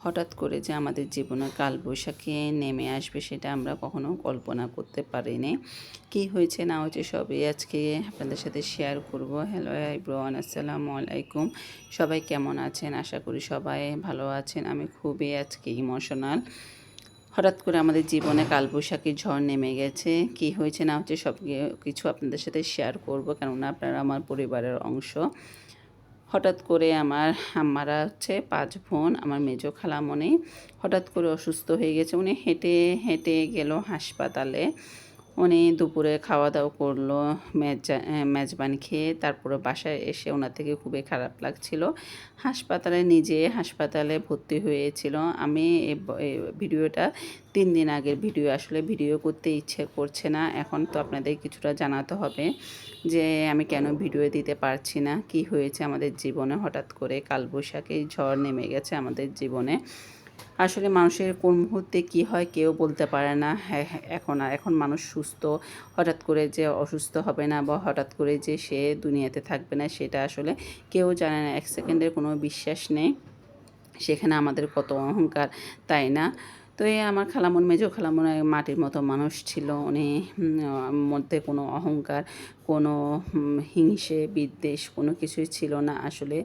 হঠাৎ করে যে আমাদের জীবনে কালবৈশাখী নেমে আসবে সেটা আমরা কখনো কল্পনা করতে পারিনি। কি হয়েছে না হয়েছে সবই আজকে আপনাদের সাথে শেয়ার করব। হ্যালো আইব্রন আসসালামু আলাইকুম। সবাই কেমন আছেন? আশা করি সবাই ভালো আছেন। আমি খুবই আজকে ইমোশনাল হঠাৎ করে আমাদের জীবনে কালবৈশাখী ঝড় নেমে গেছে। কি হয়েছে না হচ্ছে সব কিছু আপনাদের সাথে শেয়ার করব। কেননা আপনারা আমার পরিবারের অংশ। হঠাৎ করে আমার আম্মারা হচ্ছে পাঁচ বোন, আমার মেজো খালামণি। হঠাৎ করে অসুস্থ হয়ে গেছে, উনি হেঁটে হেঁটে গেল হাসপাতালে। উনি দুপুরে খাওয়া দাওয়া করল মেজা মেজবান খেয়ে তারপরে বাসায় এসে ওনার থেকে খুবই খারাপ লাগছিল। হাসপাতালে নিজে হাসপাতালে ভর্তি হয়েছিল। আমি ভিডিওটা তিন দিন আগের ভিডিও, আসলে ভিডিও করতে ইচ্ছে করছে না। এখন তো আপনাদের কিছুটা জানাতে হবে যে আমি কেন ভিডিও দিতে পারছি না। কি হয়েছে আমাদের জীবনে? হঠাৎ করে কালবৈশাখী ঝড় নেমে গেছে আমাদের জীবনে। আসলে মানুষের কোন মুহূর্তে কী হয় কেউ বলতে পারে না। হ্যাঁ, হ্যাঁ, এখন আর এখন মানুষ সুস্থ হঠাৎ করে যে অসুস্থ হবে না বা হঠাৎ করে যে সে দুনিয়াতে থাকবে না সেটা আসলে কেউ জানে না। এক সেকেন্ডের কোনো বিশ্বাস নেই। সেখানে আমাদের কত অহংকার তাই না? তো এই আমার খালামন মেজো খালামন মাটির মতো মানুষ ছিল। উনি মধ্যে কোনো অহংকার কোনো হিংসে, বিদ্বেষ কোনো কিছুই ছিল না। আসলে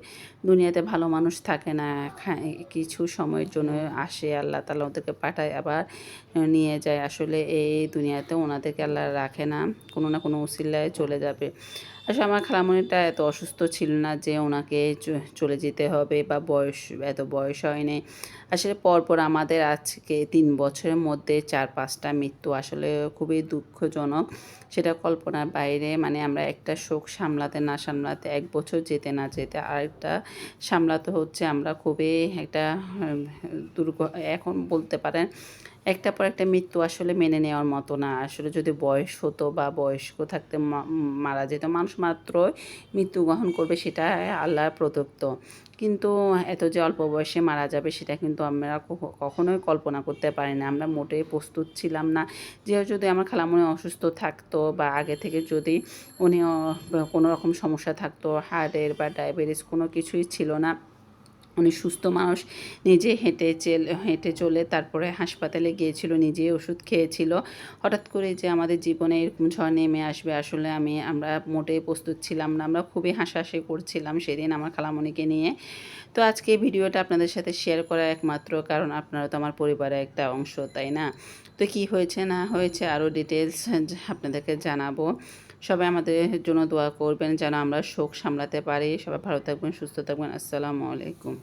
দুনিয়াতে ভালো মানুষ থাকে না। কিছু সময়ের জন্য আসে, আল্লাহ তালা ওদেরকে পাঠায়, আবার নিয়ে যায়। আসলে এই দুনিয়াতে ওনাদেরকে আল্লাহ রাখে না, কোনো না কোনো উসিল্লায় চলে যাবে। আসলে আমার খালামণিটা এত অসুস্থ ছিল না যে ওনাকে চলে যেতে হবে বা বয়স, এত বয়স হয়নি। আসলে পরপর আমাদের আজকে তিন বছরের মধ্যে চার, পাঁচটা মৃত্যু আসলে খুবই দুঃখজনক। সেটা কল্পনার বাইরে মানে আমরা একটা শোক সামলাতে না সামলাতে, এক বছর যেতে না যেতে আরেকটা সামলাতে হচ্ছে আমরা খুবই একটা দুর্গ, এখন বলতে পারেন একটা পর একটা মৃত্যু আসলে মেনে নেওয়ার মতো না। আসলে যদি বয়স হতো বা বয়স্ক থাকতে মারা যেত, মানুষ মাত্র মৃত্যু গ্রহণ করবে সেটা আল্লাহর প্রদত্ত। কিন্তু এত যে অল্প বয়সে মারা যাবে সেটা কিন্তু আমরা কখনোই কল্পনা করতে পারি না। আমরা মোটেই প্রস্তুত ছিলাম না। যে যদি আমার খালামুনি অসুস্থ থাকতো বা আগে থেকে যদি উনি কোনো রকম সমস্যা থাকতো হার্টের বা ডায়াবেটিস কোনো কিছুই ছিল না। উনি সুস্থ মানুষ, নিজে হেঁটে চেল হেঁটে চলে তারপরে হাসপাতালে গিয়েছিল নিজে ওষুধ খেয়েছিল। হঠাৎ করে যে আমাদের জীবনে এরকম ঝড় নেমে আসবে, আসলে আমি, আমরা মোটেই প্রস্তুত ছিলাম না। আমরা খুবই হাসাহাসি করছিলাম সেদিন আমার খালামণিকে নিয়ে। তো আজকে ভিডিওটা আপনাদের সাথে শেয়ার করা একমাত্র কারণ আপনারা তো আমার পরিবারের একটা অংশ, তাই না? তো কি হয়েছে, না হয়েছে আরও ডিটেলস আপনাদেরকে জানাব। সবাই আমাদের জন্য দোয়া করবেন যেন আমরা শোক সামলাতে পারি। সবাই ভালো থাকবেন, সুস্থ থাকবেন। আসসালামু আলাইকুম।